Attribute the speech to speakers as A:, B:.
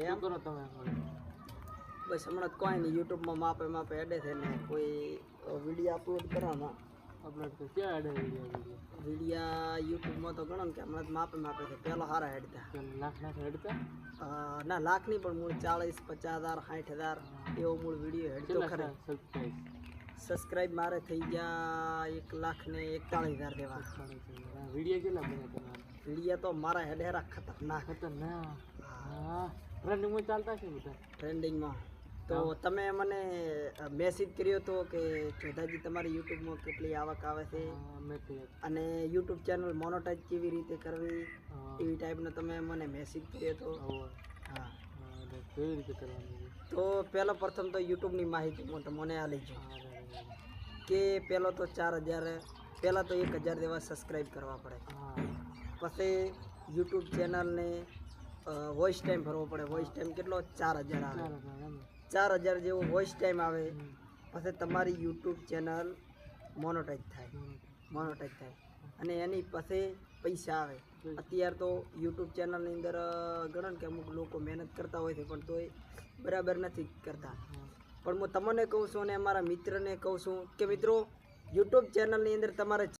A: એમ?
B: કરો તમે
A: બસ હમણાં કોઈ નહીં યુટ્યુબમાં માપે માપે એડે છે ને કોઈ વીડિયો અપલોડ કરવાના
B: અપલોડ તો ક્યાં એડે વીડિયો વીડિયો
A: યુટ્યુબમાં તો ગણો કે હમણાં તો માપે માપે છે. પહેલાં સારા હેડતા.
B: લાખ લાખ હેડતા?
A: ના લાખ નહીં પણ મૂળ ચાળીસ પચાસ હજાર સાઠ હજાર એવો મૂળ વીડિયો હેડતો ખરા.
B: સબસ્ક્રાઇબ
A: મારે થઈ ગયા એક લાખ ને એકતાળીસ હજાર જેવા
B: વીડિયો કેટલા બન્યા તમારા?
A: વિડીયા તો મારા હેડેરા ખતરનાક.
B: ખતરનાક. હા. રનિંગમાં ચાલતા છે બધા?
A: ટ્રેન્ડિંગમાં તો તમે મને મેસેજ કર્યો હતો કે ચોધાજી તમારી યુટ્યુબમાં કેટલી આવક આવે છે? અને યુટ્યુબ ચેનલ મોનોટાઈઝ કેવી રીતે કરવી? એવી ટાઈપનો તમે મને મેસેજ કર્યો હતો હા
B: કેવી રીતે કરવાનું
A: તો પહેલો પ્રથમ તો યુટ્યુબની માહિતી મને આ
B: રે.
A: કે પહેલો તો ચાર હજાર પહેલાં તો એક હજાર જેવા સબસ્ક્રાઈબ કરવા પડે. પછી યુટ્યુબ ચેનલને વોઇસ ટાઈમ ભરવો પડે. વોઇસ ટાઈમ કેટલો? ચાર હજાર આવે. ચાર હજાર જેવો વોઇસ ટાઈમ આવે પછી તમારી યુટ્યુબ ચેનલ મોનોટાઈઝ થાય. મોનોટાઈઝ થાય. અને એની પાસે પૈસા આવે. અત્યારે તો યુટ્યુબ ચેનલની અંદર ગણો ને કે અમુક લોકો મહેનત કરતા હોય છે પણ તોય બરાબર નથી કરતા. પણ હું તમને કહું છું અને અમારા મિત્રને કહું છું કે મિત્રો યુટ્યુબ ચેનલની અંદર તમારે